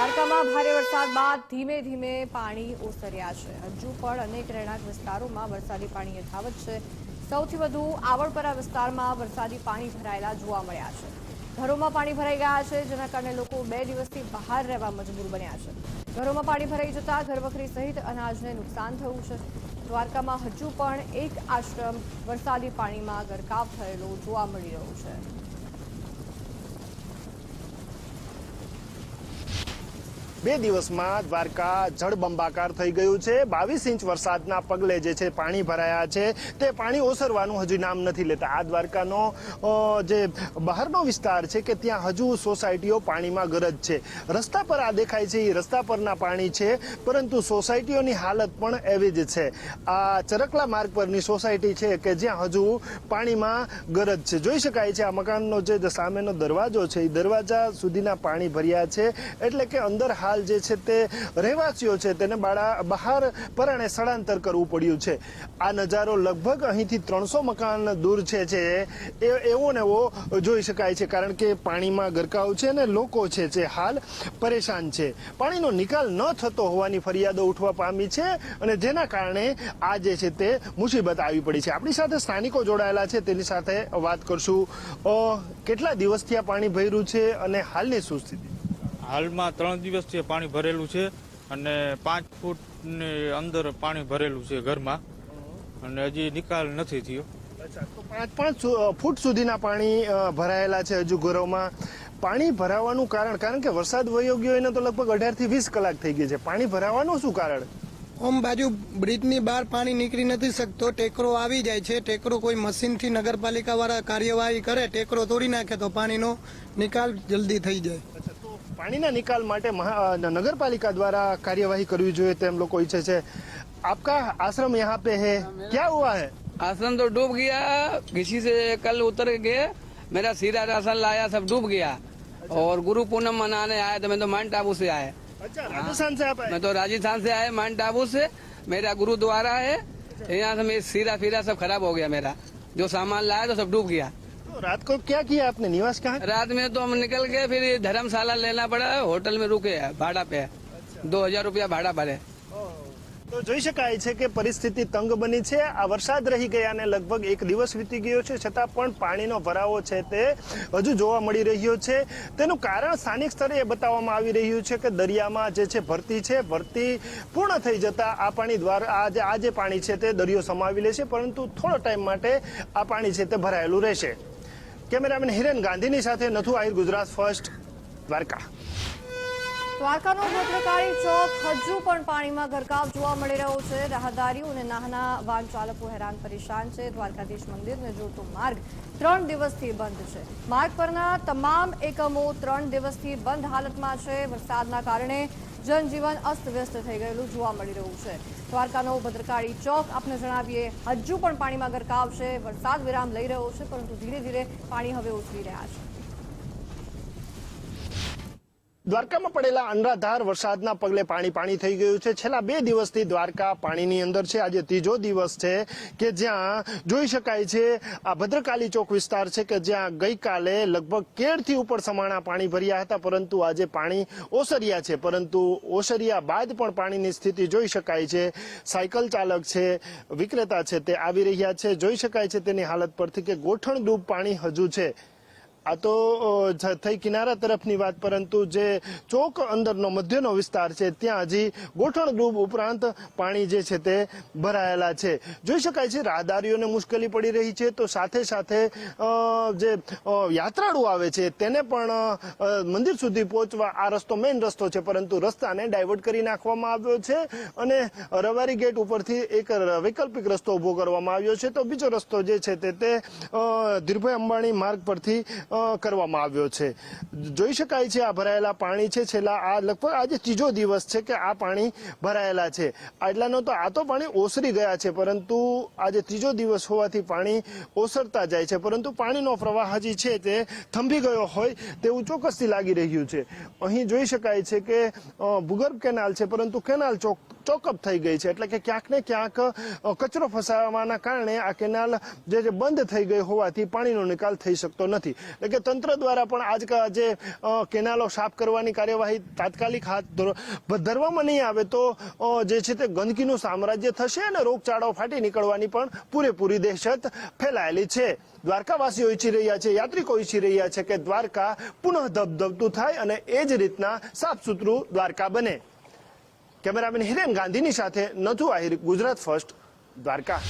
દ્વારકામાં ભારે વરસાદ બાદ ધીમે ધીમે પાણી ઓસર્યા છે. હજુ પણ અનેક રહેણાંક વિસ્તારોમાં વરસાદી પાણી યથાવત છે. સૌથી વધુ આવડપરા વિસ્તારમાં વરસાદી પાણી ભરાયેલા જોવા મળ્યા છે. ઘરોમાં પાણી ભરાઈ ગયા છે, જેના કારણે લોકો બે દિવસથી બહાર રહેવા મજબૂર બન્યા છે. ઘરોમાં પાણી ભરાઈ જતા ઘરવખરી સહિત અનાજને નુકસાન થયું છે. દ્વારકામાં હજુ પણ એક આશ્રમ વરસાદી પાણીમાં ગરકાવ થયેલો જોવા મળી રહ્યો છે. બે દિવસમાં દ્વારકા જળબંબાકાર થઈ ગયું છે. બાવીસ ઇંચ વરસાદના પગલે જે છે પાણી ભરાયા છે. તે પાણી ઓસરવાનું હજુ નામ નથી લેતા. આ દ્વારકાનો જે બહારનો વિસ્તાર છે કે ત્યાં હજુ સોસાયટીઓ પાણીમાં ગરજ છે. રસ્તા પર આ દેખાય છે. એ રસ્તા પરના પાણી છે, પરંતુ સોસાયટીઓની હાલત પણ એવી જ છે. આ ચરકલા માર્ગ પરની સોસાયટી છે કે જ્યાં હજુ પાણીમાં ગરજ છે. જોઈ શકાય છે આ મકાનનો જે સામેનો દરવાજો છે એ દરવાજા સુધીના પાણી ભર્યા છે. એટલે કે અંદર હાલ જે છે તે રહેવાસીઓ છે તેને બાળા બહાર પરણે સ્થળાંતર કરવું પડ્યું છે. આ નજારો લગભગ અહીંથી ત્રણસો મકાન દૂર છે એ એવો ને એવો જોઈ શકાય છે. કારણ કે પાણીમાં ગરકાવ છે અને લોકો છે જે હાલ પરેશાન છે. પાણીનો નિકાલ ન થતો હોવાની ફરિયાદો ઉઠવા પામી છે અને જેના કારણે આ જે છે તે મુસીબત આવી પડી છે. આપણી સાથે સ્થાનિકો જોડાયેલા છે. તેની સાથે વાત કરશું. કેટલા દિવસથી આ પાણી ભર્યું છે અને હાલની શું સ્થિતિ? હાલમાં ત્રણ દિવસથી પાણી ભરેલું છે અને પાંચ ફૂટની અંદર પાણી ભરેલું છે ઘરમાં. અને હજી નિકાલ નથી થયો. પાંચ પાંચ ફૂટ સુધીના પાણી ભરાયેલા છે હજુ ઘરોમાં. પાણી ભરાવાનું કારણ કારણ કે વરસાદ વયો ગયો એને તો લગભગ અઢારથી વીસ કલાક થઈ ગઈ છે. પાણી ભરાવાનું શું કારણ? ઓમ બાજુ બ્રિજની બહાર પાણી નીકળી નથી શકતો ટેકરો આવી જાય છે. ટેકરો કોઈ મશીનથી નગરપાલિકા વાળા કાર્યવાહી કરે ટેકરો તોડી નાખે તો પાણીનો નિકાલ જલ્દી થઈ જાય. પાણીના નિકાલ માટે મહા- અ, નગરપાલિકા દ્વારા કાર્યવાહી કરવી જોઈએ તેમ લોકો ઈચ્છે છે આપકા આશ્રમ यहाँ पे है क्या हुआ है आश्रम तो डूब गया किसी से कल उतर गए मेरा सीरा राशन लाया सब डूब गया और गुरु पूनम मनाने आए तो मैं तो माउंट आबू से आए अच्छा राजस्थान से आप आए? मैं तो राजस्थान से आए माउंट आबू से मेरा गुरुद्वारा है यहाँ से मेरा सीरा फीरा सब खराब हो गया मेरा जो सामान लाया तो सब डूब गया तो रात को क्या किया आपने निवास कहाँ रात में तो हम निकल गए फिर धर्मशाला लेना पड़ा होटल में रुके हैं भाड़ा पे दो हजार रुपया भाड़ा भरे તો જોઈ શકાય છે કે પરિસ્થિતિ તંગ બની છે આ વરસાદ રહી ગયાને લગભગ એક દિવસ વીતી ગયો છે છતાં પણ પાણીનો ભરાવો છે તે હજુ જોવા મળી રહ્યો છે તેનું કારણ સ્થાનિક સ્તરે એ બતાવવામાં આવી રહ્યું છે કે દરિયામાં જે છે ભરતી છે ભરતી પૂર્ણ થઈ જતા આ પાણી દ્વારા આ જે આ જે પાણી છે તે દરિયો સમાવી લે છે પરંતુ થોડો ટાઈમ માટે આ પાણી છે તે ભરાયેલું રહેશે કેમેરામેન હિરેન ગાંધીની સાથે નથુ આહિર ગુજરાત ફર્સ્ટ દ્વારકા. દ્વારકાનો ભદ્રકાળી ચોક હજુ પણ પાણીમાં ગરકાવ જોવા મળી રહ્યો છે. રાહદારીઓ અને નાના વાહન ચાલકો હેરાન પરેશાન છે. દ્વારકાધીશ મંદિરને જોડતો માર્ગ ત્રણ દિવસથી બંધ છે. માર્ગ પરના તમામ એકમો ત્રણ દિવસથી બંધ હાલતમાં છે. વરસાદના કારણે જનજીવન અસ્તવ્યસ્ત થઈ ગયેલું જોવા મળી રહ્યું છે. દ્વારકાનો ભદ્રકાળી ચોક, આપને જણાવીએ, હજુ પણ પાણીમાં ગરકાવ છે, વરસાદ વિરામ લઈ રહ્યો છે, પરંતુ ધીરે ધીરે પાણી હવે ઓસરી રહ્યા છે. દ્વારકામાં પડેલા અનરાધાર વરસાદના પગલે પાણી પાણી થઈ ગયું છે. છેલ્લા બે દિવસથી દ્વારકા પાણીની અંદર છે. આજે ત્રીજો દિવસ છે કે જ્યાં જોઈ શકાય છે, આ ભદ્રકાલી ચોક વિસ્તાર છે કે જ્યાં ગઈકાલે લગભગ કેળથી ઉપર સમાણા પાણી ભર્યા હતા, પરંતુ આજે પાણી ઓસર્યા છે. પરંતુ ઓસર્યા બાદ પણ પાણીની સ્થિતિ જોઈ શકાય છે. સાયકલ ચાલક છે, વિક્રેતા છે તે આવી રહ્યા છે. જોઈ શકાય છે તેની હાલત પરથી કે ગોઠણ ડૂબ પાણી હજુ છે. આ તો થઈ કિનારા તરફની વાત, પરંતુ જે ચોક અંદરનો, મધ્યનો વિસ્તાર છે, ત્યાં હજી ગોઠણ ડૂબ ઉપરાંત પાણી જે છે તે ભરાયેલા છે. જોઈ શકાય છે, રાહદારીઓને મુશ્કેલી પડી રહી છે, તો સાથે સાથે જે યાત્રાળુ આવે છે, તેને પણ મંદિર સુધી પહોંચવા, આ રસ્તો મેઇન રસ્તો છે, પરંતુ રસ્તાને ડાયવર્ટ કરી નાખવામાં આવ્યો છે અને રવારી ગેટ ઉપરથી એક વૈકલ્પિક રસ્તો ઊભો કરવામાં આવ્યો છે. તો બીજો રસ્તો જે છે તે ધીરુભાઈ અંબાણી માર્ગ પરથી કરવામાં આવ્યો છે. જોઈ શકાય છે આ ભરાયેલા પાણી છે છેલ્લા આ લગભગ આજે ત્રીજો દિવસ છે કે આ પાણી ભરાયેલા છે. આટલાનો તો આ તો પાણી ઓસરી ગયા છે, પરંતુ આજે ત્રીજો દિવસ હોવાથી પાણી ઓસરતા જાય છે. પરંતુ પાણીનો પ્રવાહ હજી છે તે થંભી ગયો હોય તેવું ચોક્કસથી લાગી રહ્યું છે. અહીં જોઈ શકાય છે કે ભૂગર્ભ કેનાલ છે, પરંતુ કેનાલ ચોક ચોકઅપ થઈ ગઈ છે. એટલે કે ક્યાંક ને ક્યાંક કચરો ફસાવવાના કારણે આ કેનાલ જે જે બંધ થઈ ગઈ હોવાથી પાણીનો નિકાલ થઈ શકતો નથી. એટલે કે તંત્ર દ્વારા પણ આજ જે કેનાલો સાફ કરવાની કાર્યવાહી તાત્કાલિક હાથ ધર- ધરવામાં નહીં આવે તો જે છે તે ગંદકીનું સામ્રાજ્ય થશે અને રોગચાળો ફાટી નીકળવાની પણ પૂરેપૂરી દહેશત ફેલાયેલી છે. દ્વારકાવાસીઓ ઈચ્છી રહ્યા છે, યાત્રિકો ઈચ્છી રહ્યા છે કે દ્વારકા પુનઃ ધબધબતું થાય અને એ જ રીતના સાફ સુથરું દ્વારકા બને. કેમેરામેન હિરેન ગાંધીની સાથે નથુ આહિર ગુજરાત ફર્સ્ટ દ્વારકા.